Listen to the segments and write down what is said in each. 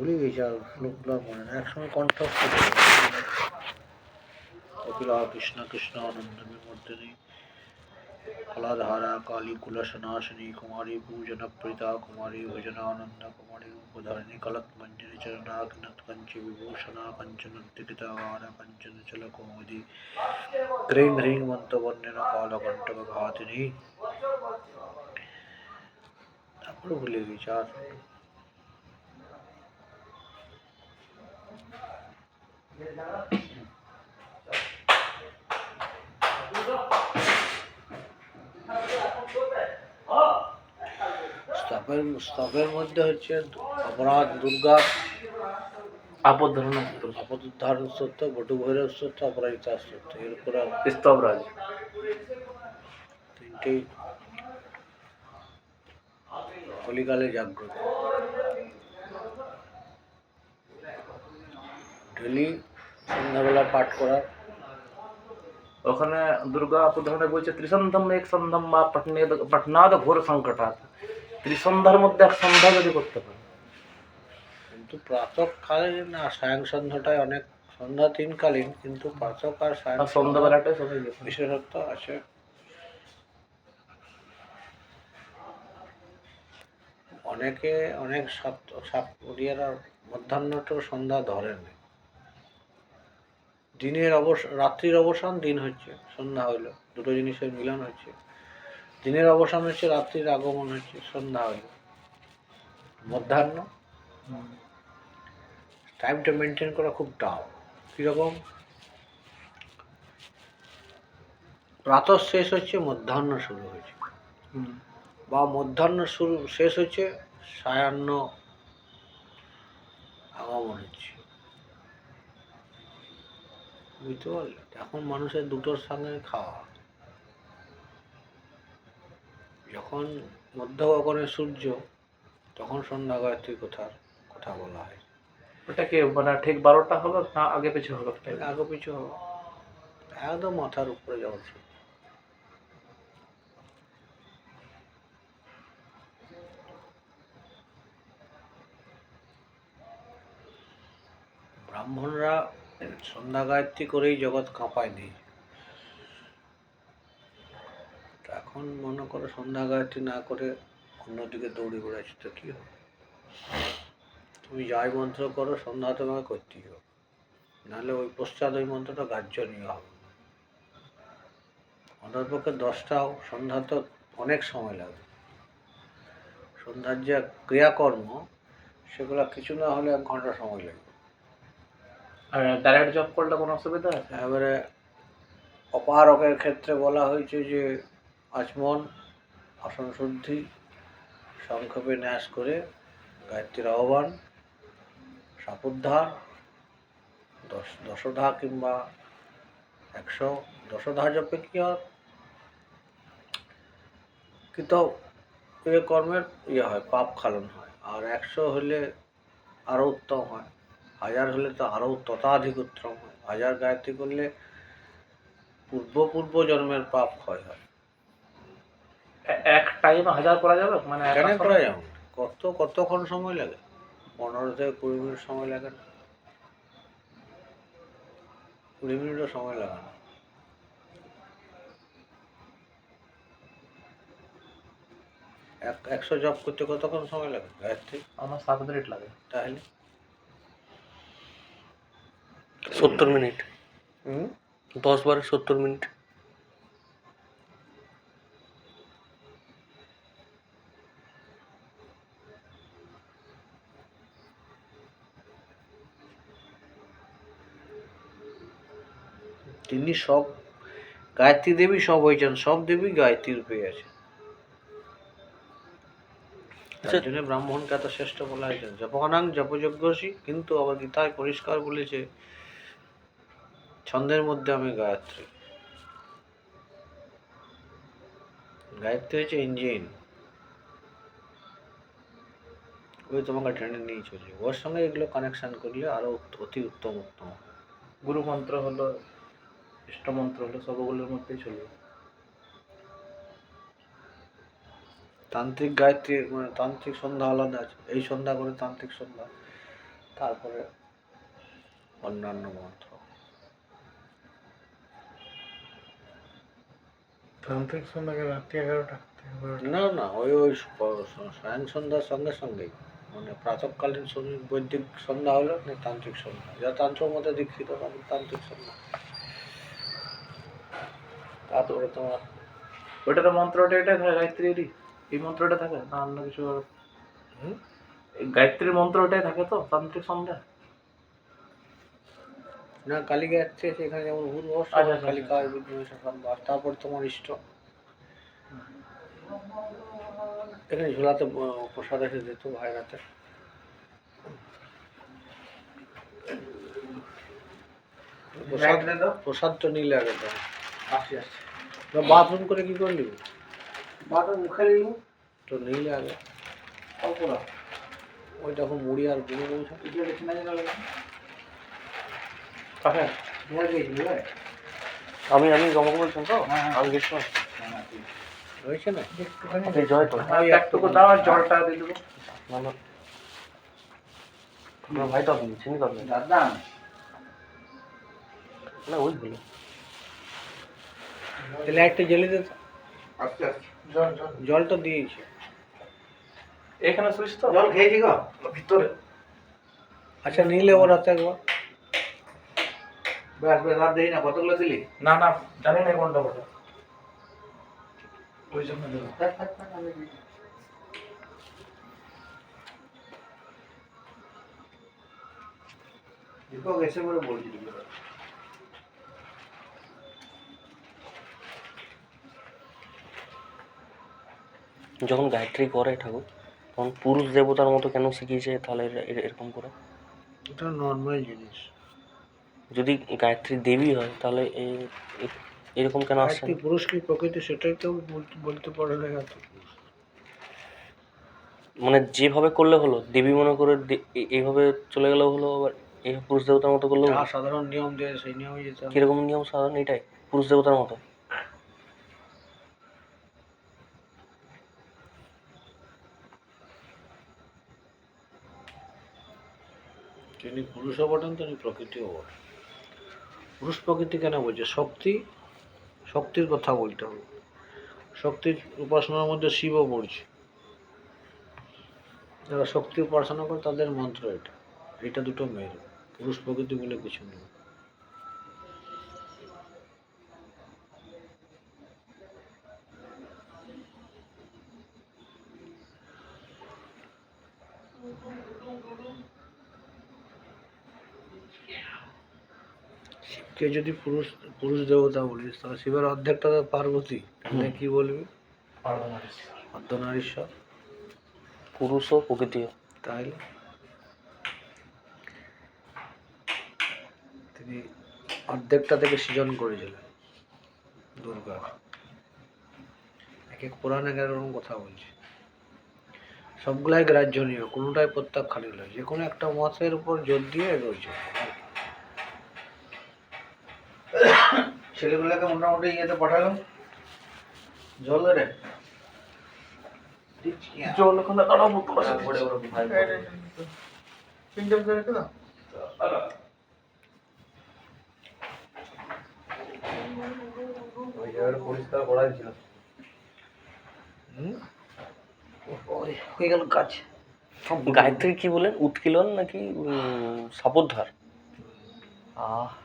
ভুলে গেছি আর শ্লোকগুলো আর মনে নেই একসময় কণ্ঠস্থ ছিল। কপিলা কৃষ্ণ কৃষ্ণ আনন্দ বিমর্দিনী কলাধারা কালী কুলসনাশিনী কুমারী পূজন প্রীতা কুমারী ভোজন আনন্দ কুমারী উপধারিণী কলৎমঞ্জরি চরণাগ্নত কঞ্চ বিভূষণা কঞ্চনোদ্দিতা গান কঞ্চন চল কৌমুদি ক্রিং হ্রিং মন্তবর্ণেন কালকণ্টক ঘাতিনী তারপরে ভুলে গেছি আর স্তপের স্তপের মধ্যে হচ্ছে অপরাধ দুর্গা। আপদ ধরনের আপদুদ্ধারণ স্তোত্র বটু ভৈরব স্তোত্র অপরাজিতা স্তোত্র এরপর আর স্তবরাজ। তিনটেই কলিকালে জাগ্রত। ডেলি সন্ধ্যাবেলা পাঠ করা। ওখানে দুর্গা ধরনের বলছে ত্রিসন্ধম এক সন্ধম বা পটনে পটনাদ ঘোর সংকটাত ত্রিসন্ধ্যার মধ্যে এক সন্ধ্যা যদি করতে পারে। কিন্তু প্রাতকালে না সায়ং সন্ধ্যাটায় অনেক সন্ধ্যা তিনকালীন কিন্তু প্রাতক আর সায়ং সন্ধ্যাবেলাটাই সবাই বিশেষত্ব আছে। অনেকে অনেক সাপ সাপ ওড়িয়ারা মধ্যাহ্নটা সন্ধ্যা ধরেন। দিনের অবস রাত্রির অবসান দিন হচ্ছে সন্ধ্যা হইল দুটো জিনিসের মিলন হচ্ছে। দিনের অবসান হচ্ছে রাত্রির আগমন হচ্ছে সন্ধ্যা হইল। মধ্যাহ্ন। টাইমটা মেনটেন করা খুব টাফ। কীরকম? প্রাতঃ শেষ হচ্ছে মধ্যাহ্ন শুরু হয়েছে। বা মধ্যাহ্ন শুরু শেষ হচ্ছে সায়াহ্ন আগমন হচ্ছে। বুঝতে পারলে এখন মানুষের দুটোর সঙ্গে খাওয়া। যখন মধ্য গগনে সূর্য তখন সন্ধ্যা গায়ত্রী কথার কথা বলা হয়। ওটা কি মানে ঠিক বারোটা হবে না আগে পিছু হবে আগে পিছু হবে একদম মাথার উপরে যখন সূর্য। ব্রাহ্মণরা সন্ধ্যা গায়ত্রী করেই জগৎ কাঁপায় নেই এখন মনে করো সন্ধ্যা গায়ত্রী না করে অন্যদিকে দৌড়ে বেড়াচ্ছি তো কী হবে? তুমি যাই মন্ত্র করো, সন্ধ্যা তোমাকে করতেই হবে। নাহলে ওই পশ্চাৎ ওই মন্ত্রটা গার্জনীয় হবে অন্ততপক্ষে দশটাও সন্ধ্যা তো অনেক সময় লাগে। সন্ধ্যার যে ক্রিয়াকর্ম, সেগুলো কিছু না হলে এক ঘণ্টা সময় লাগে। ডাইরেক্ট জব করলে কোনো অসুবিধা আছে? এবারে অপারকের ক্ষেত্রে বলা হয়েছে যে আচমন আসন শুদ্ধি, সংক্ষেপে ন্যাস করে গায়ত্রীর আহ্বান সাপোদ্ধার দশ দশধা কিংবা একশো দশধা জপে কি হয়? কিন্তু এ কর্মের ইয়ে হয়, পাপ খালন হয়। আর একশো হলে আরও উত্তম হয়। হাজার হলে তো আরও ততাধিক উত্তম হয়। হাজার গায়ত্রী করলে পূর্ব পূর্ব জন্মের পাপ ক্ষয় হয়। এক টাইম হাজার করা যাবে? মানে কেন করা যাবে? কত কতক্ষণ সময় লাগে? পনেরো থেকে কুড়ি মিনিট সময় লাগে না। কুড়ি মিনিটও সময় লাগে না। এক একশো জব করতে কতক্ষণ সময় লাগে গায়ত্রী? আমার সাত মিনিট লাগে। তাহলে? সত্তর মিনিট। হুম? দশ বারে সত্তর মিনিট। তিনি সব গায়ত্রী দেবী সব হয়েছেন সব দেবী গায়ত্রী রূপে আছে। তার জন্য ব্রাহ্মণকে এত শ্রেষ্ঠ বলা হয়েছে। জপনাং জপযজ্ঞসী কিন্তু আবার গীতায় পরিষ্কার বলেছে ছন্দের মধ্যে আমি গায়ত্রী। গায়ত্রী হচ্ছে ইঞ্জিন। ওই তোমাকে ট্রেনে নিয়ে চলছে ওর সঙ্গে এগুলো কানেকশান করলে আরও অতি উত্তম উত্তম। গুরু মন্ত্র হলো ইষ্ট মন্ত্র হলো, সবগুলোর মধ্যেই চলবে তান্ত্রিক গায়ত্রী মানে তান্ত্রিক সন্ধ্যা আলাদা আছে। এই সন্ধ্যা করে তান্ত্রিক সন্ধ্যা, তারপরে অন্যান্য মন্ত্র। তান্ত্রিক সন্ধ্যাকে রাত্রি এগারোটা না না ওই ওই স- স- সায়ন সন্ধ্যার সঙ্গে সঙ্গেই মানে প্রাতকালীন সন্ধি- বৈদিক সন্ধ্যা হলো না তান্ত্রিক সন্ধ্যা যারা তান্ত্র মতে দীক্ষিত তাদের তান্ত্রিক সন্ধ্যা তারপরে তোমার ওইটাতে মন্ত্রটা এটাই থাকে গায়ত্রীরই এই মন্ত্রটা থাকে না অন্য কিছু আর হুম? এই গায়ত্রীর মন্ত্র ওটাই থাকে তো তান্ত্রিক সন্ধ্যা না কালিকা যাচ্ছে সেখানে যেমন আচ্ছা, কালিকা সম্বার তারপর তোমার ইষ্ট। এখানে ঝোলাতে প্রসাদ এসে যেত ভাইরাতে প্রসাদ তো নিলে আগে তো। আসি আসি বাথরুম করে কি করলি মাথা মুখে নিল তো নিলে আগে। অল্প না ওই তখন মুড়ি আর গুঁড়ো বলছে এটা দেখি না যেন কাকে নিয়ে গেছি ভাই আমি আমি জমা বলছেন তো? হ্যাঁ, হ্যাঁ। আমি গেছি হয়েছে না? এই জয় তো একটুকু দাও আর জলটা দিয়ে দেবো। না ভাই তো আপনি চিনি তো আপনি? দাদা। না ওই তাহলে একটা জেলে দে তো। আস্তে আস্তে জল জল। জলটা দিয়েছে। এখানে শুইস তো? জল খেয়েছি গো ভিতরে। আচ্ছা নিলে ওর হাতে একবার। ব্যাস ব্যাস আর দেই না কতগুলো দিলি না না জানি না কোনটা বটে। ওই জন্য দিলাম। দীপক এসে করে বলছি যখন গায়ত্রী করে ঠাকুর তখন পুরুষ দেবতার মতো কেন শিখিয়েছে তাহলে এর- এর- এরকম করে? এটা নর্মাল জিনিস। যদি গায়ত্রী দেবী হয় তাহলে এরকম কেন আসছে একটি পুরুষ কি প্রকৃতি সেটাই তো বলতে বলতে পারে না এত। মানে যেভাবে করলে হলো দেবী মনে করে এইভাবে চলে গেলেও হলো আবার এই পুরুষ দেবতার মতো করলেও সাধারণ নিয়ম দিয়ে সেই নিয়মে যেতে কীরকম নিয়ম সাধারণ? এটাই পুরুষ দেবতার মতো। তিনি পুরুষও বটেন তিনি প্রকৃতিও বটেন পুরুষ প্রকৃতি কেন বলছে? শক্তি? শক্তির কথা বলতে হবে। শক্তির উপাসনার মধ্যে শিবও পড়ছে। যারা শক্তি উপাসনা করে তাদের মন্ত্র এটা। এটা দুটো মেয়ের। পুরুষ প্রকৃতি বলে কিছু নেই। শিবকে যদি পুরুষ পুরুষ দেবতা বলিস তাহলে শিবের অর্ধেকটা তো পার্বতী। তাহলে কি বলবি? অর্ধনারীশ্বর। পুরুষ ও প্রকৃতিও। তাহলে তিনি অর্ধেকটা থেকে সৃজন করেছিলেন দুর্গা। এক এক পুরাণ এক রকম কথা বলছে। সবগুলাই গ্রাহ্যনীয় কোনোটাই প্রত্যাখ্যান নয়। যে কোনো একটা মতের উপর জোর দিয়ে এগোচ্ছে ছেলেগুলোকে মোটামুটি ইয়েতে পাঠালাম। জল রে। জল ওখানে দাও। ওই জায়গাটা পরিষ্কার ছিল। হয়ে গেল কাজ। গায়ত্রী কি বলেন উৎকিলন নাকি সাপোদ্ধার আহ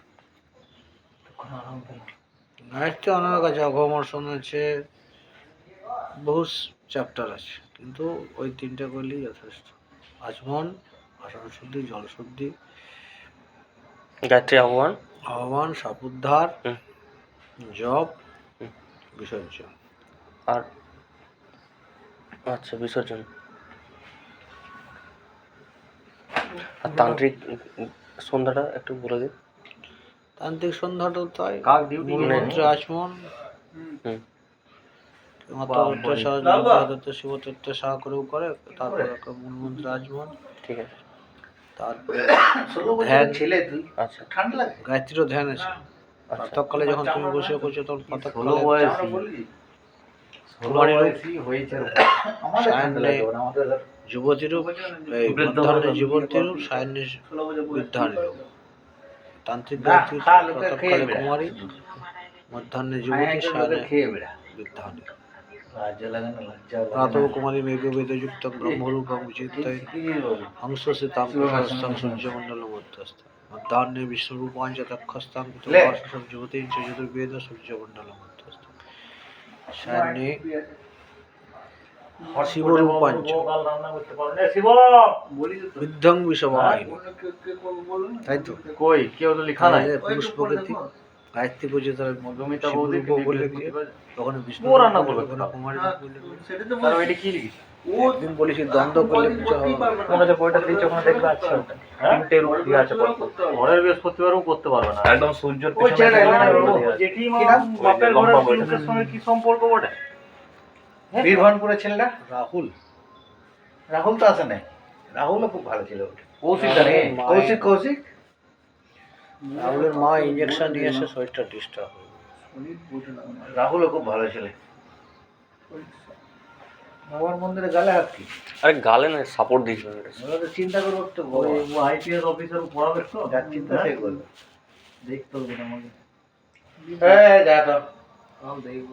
গায়ত্রী অনেক আছে অঘমর্ষণ আছে বহু চ্যাপ্টার আছে কিন্তু ওই তিনটে করলেই যথেষ্ট। আচমন আষাঢ় শুদ্ধি জল শুদ্ধি। গায়ত্রী আহ্বান। আহ্বান সাপুদ্ধার জপ বিসর্জন। আর আচ্ছা বিসর্জন। আর তান্ত্রিক সন্ধ্যাটা একটু বলে দিন তান্ত্রিক সন্ধ্যাটা তাই। কাক ডিউটি মূলমন্ত্রে আচমন হুম। মাতা দত্ত শিব তত্ত্ব সাহা করেও করে তারপরে একটা মূলমন্ত্রে ঠিক আছে। তারপরে ধ্যান। ছেলে তুই? আচ্ছা। ঠান্ডা লাগে? গায়ত্রীরও ধ্যান আছে। আচ্ছা। যখন তুমি বসে করছ তখন প্রাতঃকালে যুবতীরূপ যুবতীরূপ বৃদ্ধানী তান্ত্রিক না, ব্যক্তি খা, লোকে খেয়ে প্রাতঃকালে বেড়া। কুমারী মধ্যাহ্নে যুবতী সায়াহ্নে খেয়ে বেড়া বৃদ্ধানী লজ্জা লাগে না লজ্জা প্রাতঃ কুমারী মেঘবেদযুক্ত ব্রহ্মরূপং চিত্তয় হংসসে তাম প্রশস্তাং সূর্যমণ্ডল মধ্যস্থ মধ্যাহ্নে বিষ্ণুরূপাঞ্চ শিবরূপাঞ্চ শিব! বৃদ্ধং বিষবাহিনী তাই তো। কই? কেউ তো লেখা নাই। পুরুষ প্রকৃতি গায়ত্রী পুজো তার মধুমিতা বৌদি শিবরূপ বলে বিষ্ণু রান্না করবে কুমারী বলে এটা কি লিখিস একদিন বলেছি দ্বন্দ্ব করলে কিছু হবে না। বইটা দিয়েছে ওখানে দেখবে আছে তিনটে রূপ দিয়ে আছে ঘরের বৃহস্পতিবারও করতে পারবে না। একদম সূর্যের পেছনে ঘরের সঙ্গে কি সম্পর্ক ওটা বীরভনপুরের ছেলেটা রাহুল। রাহুল তো আসে নাই। রাহুলও খুব ভালো ছিল কৌশিক জানে? কৌশিক কৌশিক? রাহুলের মা ইঞ্জেকশন এসে শরীরটা ডিস্টার্ব হয়ে রাহুলও খুব ভালো ছিল। বাবার মন্দিরে গালে হাত কি? আরে গালে না সাপোর্ট দিয়েছিল চিন্তা করব তো। ওই আইপিএস অফিসার পড়াবে তো। যার চিন্তা সে করবে। দেখতে হবে না আমাকে। হ্যাঁ যা তো দেখব।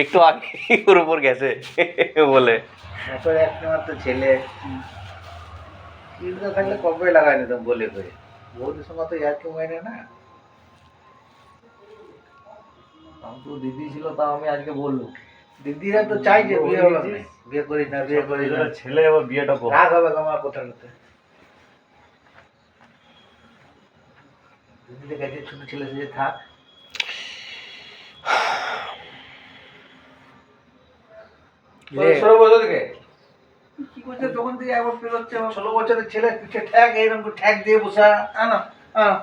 একটু আগে ওর উপর গেছে বলে। একমাত্র ছেলে। থাকলে কবে লাগাই নিতাম বলে করে। বৌদির সময় তো ইয়ার কেউ মাইনে না। তো দিদি ছিল তা আমি আজকে বলল দিদিরা তো চাই যে বিয়ে হবে। বিয়ে করিস না বিয়ে করিস ছেলে এবার বিয়েটা রাগ হবে আমার কথাটাতে। কাছে ছোট ছেলে থাক। ষোলো বছর থেকে? কি করছে? তখন থেকে একবার পেরোচ্ছে ষোলো বছরের ছেলে পিঠে ঠ্যাক এইরকম ঠ্যাক দিয়ে বসা আনো আনো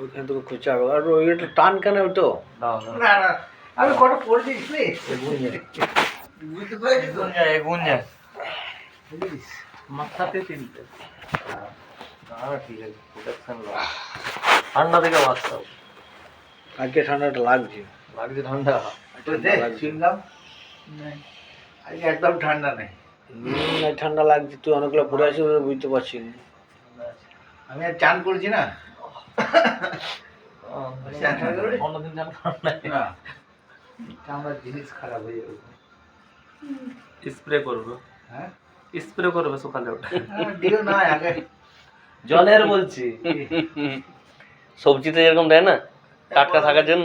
ওইখানে তোকে খোঁচাবে আর ওই একটা টান কেন না না। আমি কটা পড়ে বুঝতে পেরেছি তো? এগুন যায় এগুন যায়। মাথাতে তিনটে। দাঁড়া ঠিক আছে ঠান্ডা থেকে বাঁচতে হবে। আজকে ঠান্ডাটা লাগছে। লাগছে ঠান্ডা। আজকে একদম ঠান্ডা নেই। ঠান্ডা লাগছে তুই অনেকগুলো আছিস বলে বুঝতে পারছি না। আমি আর চান করছি না। অন্যদিন যেন ঠান্ডা না আমার জিনিস খারাপ হয়ে যাবে। স্প্রে করব। হ্যাঁ? স্প্রে করবে সকালে ওটা দিও না আগে। জলের বলছি। সবজিতে যেরকম দেয় না টাটকা থাকার জন্য।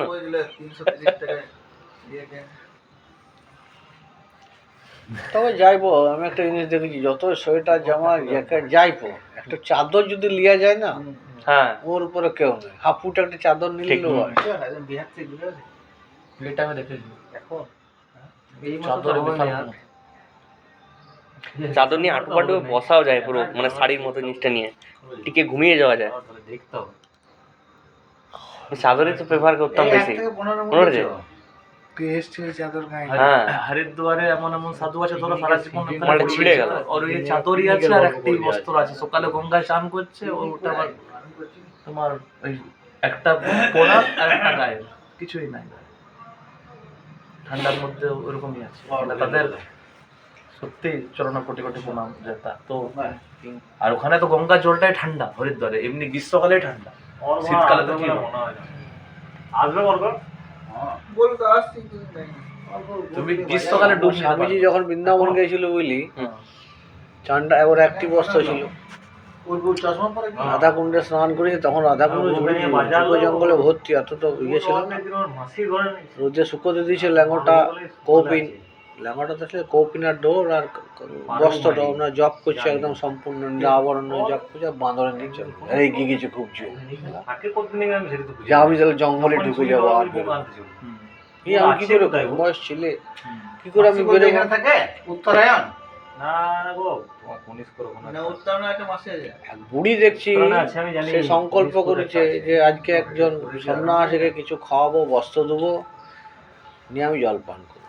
তবে যাইবো আমি একটা জিনিস দেখেছি যত সোয়েটার জামা জ্যাকেট যাইবো একটা চাদর যদি লিয়া যায় না হ্যাঁ। ওর উপরে কেউ নেই। হাফ ফুট একটা চাদর নিলে। হয়। বিহার থেকে ঘুরে। এটা আমি দেখেছি এখন? এই চাদরে চাদরে নিয়ে আটু পাটু বসাও যায় পুরো মানে শাড়ির মতো জিনিসটা নিয়ে। টিকে ঘুমিয়ে যাওয়া যায়। দেখতে হবে চাদরে তো প্রেফার করতাম বেশি। মনে হচ্ছে? হ্যাঁ হরিদ্বারে এমন এমন সাধু আছে তোরা সারা জীবন ওখানে ছিঁড়ে গেল। আর ওই চাদরই আছে আর একটাই বস্ত্র আছে। সকালে গঙ্গায় স্নান করছে ওটা আবার তোমার ওই একটা পড়া আর একটা গায়ে। কিছুই নাই। ঠান্ডার মধ্যে ওরকমই আছে। মানে তাদের সত্যি চরণ কোটি কোটি প্রণাম যেটা তো আর ওখানে তো গঙ্গা জলটাই ঠান্ডা হরিদ্বারে। এমনি গ্রীষ্মকালে ঠান্ডা। শীতকালে তো কি? আসবে বলব বলতো আসছি তুমি গ্রীষ্মকালে ডুব স্বামীজি যখন বৃন্দাবন গেছিল বুঝলি হুম। চানটা একবার একটি বস্ত্র ছিল? রাধা কুণ্ডে স্নান করেছে তখন রাধা কুণ্ড জঙ্গলে ভর্তি অত তো ইয়ে ছিল না। রোদে শুকোতে দিয়েছে ল্যাঙ্গোটা কৌপিন। ল্যাঙ্গোটা তো কৌপিন ডোর আর বস্ত্রটা ওনার জব করছে একদম সম্পূর্ণ আবরণ জব করছে আর বাঁদরের নিয়ে চলে এই গিয়ে গেছে খুব জোর। যে আমি তাহলে জঙ্গলে ঢুকে যাব আর এই আমি কি করে? বয়স ছেলে? কি করে আমি এখানে থাকে? উত্তরায়ণ? করো মানে বুড়ি দেখছি। সে সংকল্প করেছে যে আজকে একজন সন্ন্যাসীকে কিছু খাওয়াবো বস্ত্র দেবো নিয়ে আমি জল পান করব।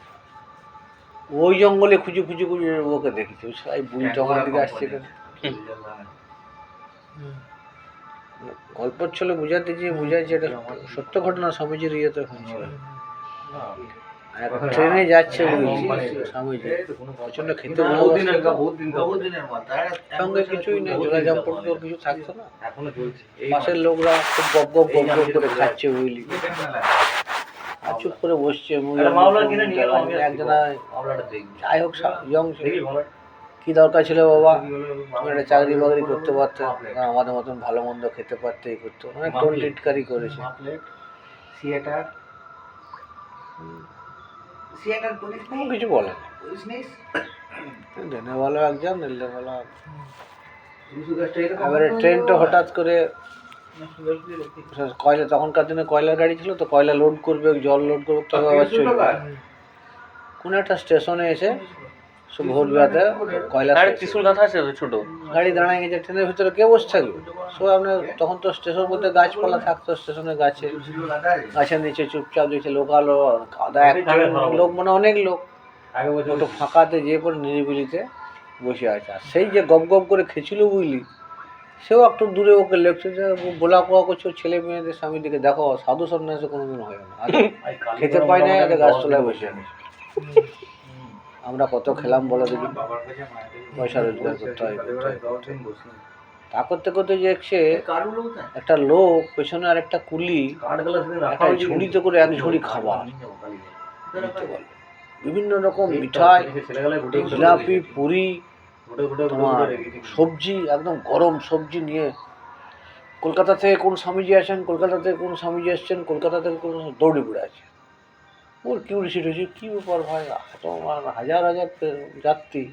ওই জঙ্গলে খুঁজে খুঁজে খুঁজে ওকে দেখেছি। ওই বুড়ি জঙ্গলের দিকে আসছে কেন? গল্পর ছলে বুঝাতে যে বুঝাইছে এটা সত্য ঘটনা স্বামীজির ইয়েতে হয়েছিল ট্রেনে যাচ্ছে স্বামীজি। প্রচণ্ড খেতে মাথা সঙ্গে কিছুই নেই জাম্পট কিছু থাকতো না। এখনও পাশের লোকরা খুব গপ গপ গপ গপ করে খাচ্ছে বুঝলি। চুপ করে বসছে যাই হোক ইয়ং কি দরকার ছিল বাবা? তুমি একটা চাকরি বাকরি করতে পারতে আমাদের মতন ভালো মন্দ খেতে পারতে এই করতে। মানে টোন টিটকারি করেছে। কিছু বলে না। করিস নিস ভালো একজন নিলে ভালো। দুশো গাছটা এবারে ট্রেনটা হঠাৎ করে কয়লা তখনকার দিনে কয়লার গাড়ি ছিল তো কয়লা লোড করবে জল লোড করবে তবে আবার চলবে। কোনো একটা স্টেশনে এসে ভোরবেলাতে কয়লা আরে ত্রিশুল গাথা আছে ছোট। গাড়ি দাঁড়ায় গেছে ট্রেনের ভিতরে কে বসে থাকবে? সব আপনার তখন তো স্টেশন বলতে গাছপালা থাকতো স্টেশনে গাছে। গাছের নিচে চুপচাপ দিয়েছে লোকালো কাদা এক লোক মানে অনেক লোক। ওটা ফাঁকাতে যেয়ে পরে নিরিবিলিতে বসে আছে। আর সেই যে গপ গপ করে খেছিল বুঝলি সেও একটু দূরে ওকে লেখছে যে বলা কোয়া করছে ছেলে মেয়েদের স্বামীর দিকে দেখো সাধু সন্ন্যাসে কোনোদিন হয় না। খেতে পাই না এদের গাছতলায় বসে আমরা কত খেলাম বলো দেখি। পয়সা রোজগার করতে হয় তা করতে করতে যে সে একটা লোক পেছনে আর একটা কুলি একটা ঝুড়িতে করে এক ঝুড়ি খাবার। বিভিন্ন রকম মিঠাই জিলাপি পুরি তোমার সবজি একদম গরম সবজি নিয়ে। কলকাতা থেকে কোন স্বামীজি আছেন কলকাতা থেকে কোন স্বামীজি আসছেন কলকাতা থেকে কোন দৌড়ে পড়ে আছে। ওর কিউরিসিটি হয়েছে কী ব্যাপার ভাই এত আর হাজার হাজার যাত্রী।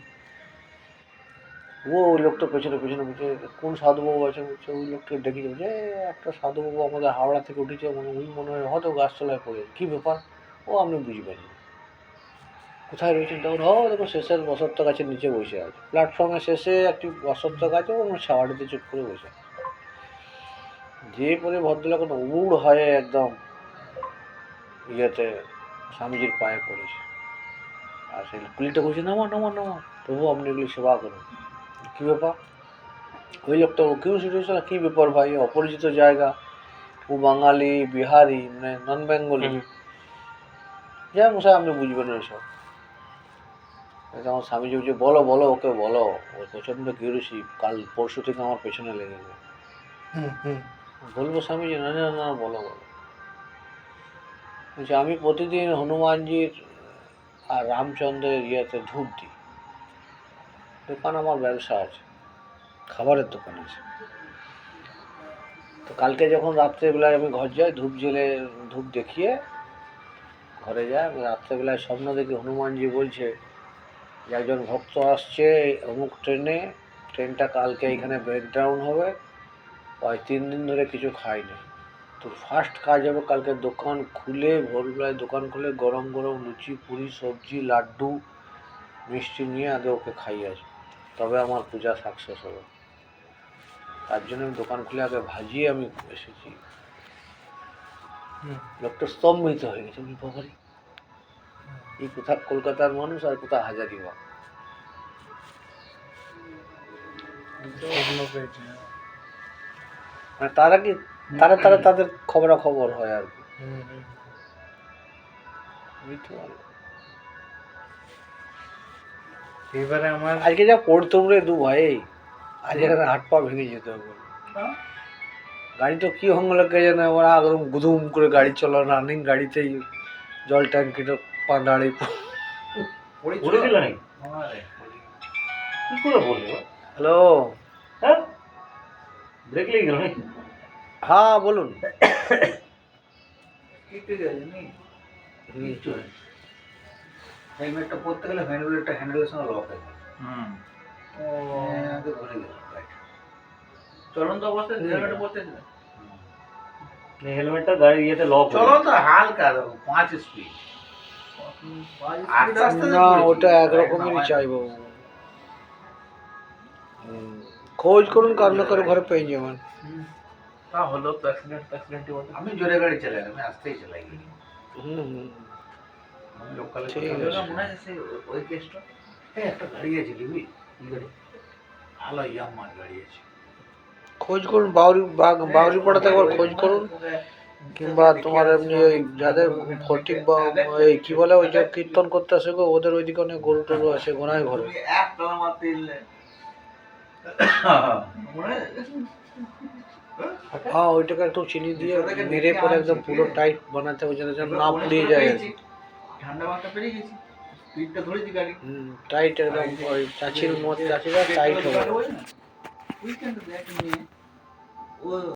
ও ওই লোকটা পেছনে পেছনে পেছনে কোন সাধুবাবু আছে? বলছে ওই লোককে ডেকে বলছে "এ, একটা সাধুবাবু আমাদের হাওড়া থেকে উঠেছে মানে ওই মনে হয় হয়তো গাছতলায় পড়ে কী ব্যাপার? ও আপনি বুঝবেন না। কোথায় রয়েছেন তখন ও দেখো শেষের বসন্ত গাছের নিচে বসে আছে। প্ল্যাটফর্মের শেষে একটি বসন্ত গাছে ও ছাওয়াটিতে চুপ করে বসে আছে। যে পরে ভদ্রলোক উড় হয়ে একদম ইয়েতে স্বামীজির পায়ে পড়েছে। আর সেই কুলিটা বলছে নামা নামা নামা প্রভু আপনি এগুলি সেবা করুন। কী ব্যাপার? ওই লোকটা ও কেউ হচ্ছে কী ব্যাপার ভাই? অপরিচিত জায়গা। ও বাঙালি বিহারি মানে নন বেঙ্গলি হুম। যা মশাই আপনি বুঝবেন না এসব তখন স্বামীজি বলছে বলো বলো ওকে বলো। ও প্রচণ্ড কিউরিসি কাল পরশু থেকে আমার পেছনে লেগেছে বলব স্বামীজি না না না বলো বলো। বলছে আমি প্রতিদিন হনুমানজির আর রামচন্দ্রের ইয়েতে ধূপ দিই। দোকান আমার ব্যবসা আছে খাবারের দোকান আছে। তো কালকে যখন রাত্রেবেলায় আমি ঘর যাই ধূপ জেলে ধূপ দেখিয়ে ঘরে যাই আমি রাত্রেবেলায় স্বপ্ন দেখি হনুমানজি বলছে একজন ভক্ত আসছে অমুক ট্রেনে ট্রেনটা কালকে এখানে ব্রেকডাউন হবে। ওই তিন দিন ধরে কিছু খাইনি তো ফার্স্ট কাজ হবে কালকে দোকান খুলে ভোরবেলায় দোকান খুলে গরম গরম লুচি পুরি সবজি লাড্ডু মিষ্টি নিয়ে আগে ওকে খাইয়ে আসবে। তবে আমার পূজা সাকসেস হবে। তার জন্য আমি দোকান খুলে আগে ভাজিয়ে আমি এসেছি। লোকটা স্তম্ভিত হয়ে গেছে বাবারি। এই কোথা কলকাতার মানুষ আর কোথা হাজারিবাগ মানে তারা কি তারা তারা তাদের খবরাখবর হয় আর কি? এবারে আমার আজকে যা পড়তাম রে দু ভাই আজকে এখানে হাত পা ভেঙে যেতে হবে গাড়ি তো কি হঙ্গলে কে জানে ওরা একদম গুদুম করে গাড়ি চলা রানিং গাড়িতেই জল ট্যাঙ্কিটা পা দাঁড়িয়ে পড়েছিল নাকি? কি করে বলল হ্যালো হ্যাঁ ব্রেক লেগে গেল নাকি? হ্যাঁ বলুন। হেলমেটটা পরতে গেলে হ্যান্ডেলটা হ্যান্ডেলের সঙ্গে লক হয়ে যায় হুম হ্যাঁ, তো ঘুরে গেল গাড়িটা। চলন্ত অবস্থায় হেলমেটটা পরতে না ওটা একরকমেরই চাই বাবু খোঁজ করুন কারও না কারও ঘরে পেয়ে যাবেন। তা হলো তো অ্যাক্সিডেন্ট অ্যাক্সিডেন্টই বটে আমি জোরে গাড়ি চালাই আমি আস্তেই চালাই। হুম হুম। লোকালে মনে আছে ওই কেসটা একটা গাড়ি আছে কি গাড়ি ভালো ইয়ামার গাড়ি আছে। খোঁজ করুন বাউরি বাগ- বাউরি পাড়াতে একবার খোঁজ করুন। কিংবা তোমার এমনি ওই যাদের ফটিক বা এই কি বলে ওই যে কীর্তন করতে আসে গো, ওদের ওইদিকে অনেক গরু টরু আছে গোনায় ঘরে হয়? ওইটাকে একটু চিনি দিয়ে মেরে পরে একদম পুরো টাইট বানাতে হবে, যেন যেন না পুড়িয়ে যায়। ঠান্ডা মাথা পেরিয়ে গেছি টাইট একদম ওই চাচির মত, চাচিরা টাইট হবে